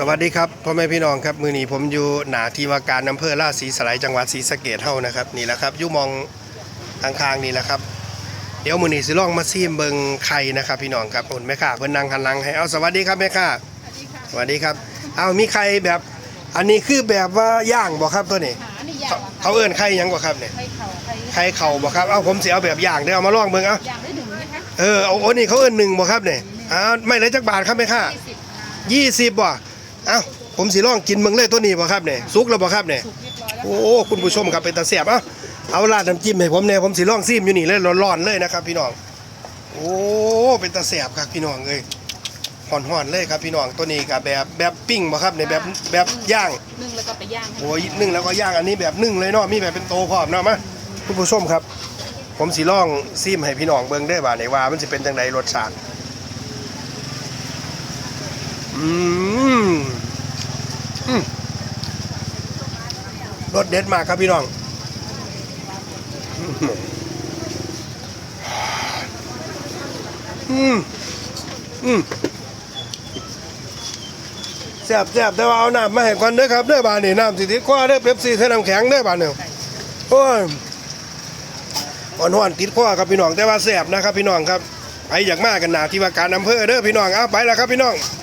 สวัสดีครับพ่อแม่พี่น้องครับมือนี้ผมอยู่หนาที่ว่าการอำเภอราชสีสลายจังหวัดศรีสะเกดเฮานะครับนี่แหละครับอยู่มองทางข้างๆนี่แหละครับ เดี๋ยวมือนี้สิลองมาซีมเบิงไข่นะครับพี่น้องครับโอนแม่ค้าเพิ่นนั่งหันหลังให้เอาสวัสดีครับแม่ค้าสวัสดีครับเอามีไข่แบบอันนี้คือแบบว่าย่างบ่ครับตัวนี้หานี่ยาเขากอะค่ะเขาเอิ้นไข่หยังบ่ครับเนี่ยไข่เข่าไข่ไข่เข่าบ่ครับเอาผมสิเอาแบบย่างเดี๋ยวเอามาลองเบิ่งเอายางได้หนึ่งไหมคะเออเอาโอ้นี่เขาเอิ้นหนึ่งบ่ครับเนี่ยอ้าวไม่เลยจักบาทครับแม่ค้ายี่สิบค่ะยี่สิบบ่ เอ้าผมสิลองกินเมืองเลยตัวนี้บ่ครับเนี่ยสุกแล้วบ่ครับเนี่ยสุกเรียบร้อยแล้วโอ้คุณผู้ชมครับเป็นตาเสียบเอ้าเอาราดน้ำจิ้มให้ผมเนี่ยผมสิลองซีมอยู่นี่เลยร้อนๆเลยนะครับ พี่น้องโอ้เป็นตาเสียบครับพี่น้องเอ้ยห่อนๆเลยครับพี่น้องตัวนี้กับแบบแบบปิ้งบ่ครับเนี่ยแบบแบบย่างนึ่งแล้วก็ไปย่างโอ้ยนึ่งแล้วก็ย่างอันนี้แบบนึ่งเลยเนาะมีแบบเป็นโตพร้อมเนาะมาคุณผู้ชมครับ ผมสิลองซีมให้พี่น้องเบิ่งได้อว่าในว่ามันสิเป็นจังไดรสชาติอืมอืม รสเด็ดมากครับพี่น้องอืมอืมแซ่บแซ่บแต่ว่าเอาน้ำมาให้ก่อนเด้อครับเด้อบานนี่น้ำสิติดคว้าเด้อเป๊ปซี่ใส่น้ำแข็งเด้อบานเนี่ยโอ้ยอ่อนหวานติดคว้าครับพี่น้องแต่ว่าแซ่บนะครับพี่น้องครับไปอยากมากันหนาที่ว่าการอำเภอเด้อพี่น้องเอาไปแล้วครับพี่น้อง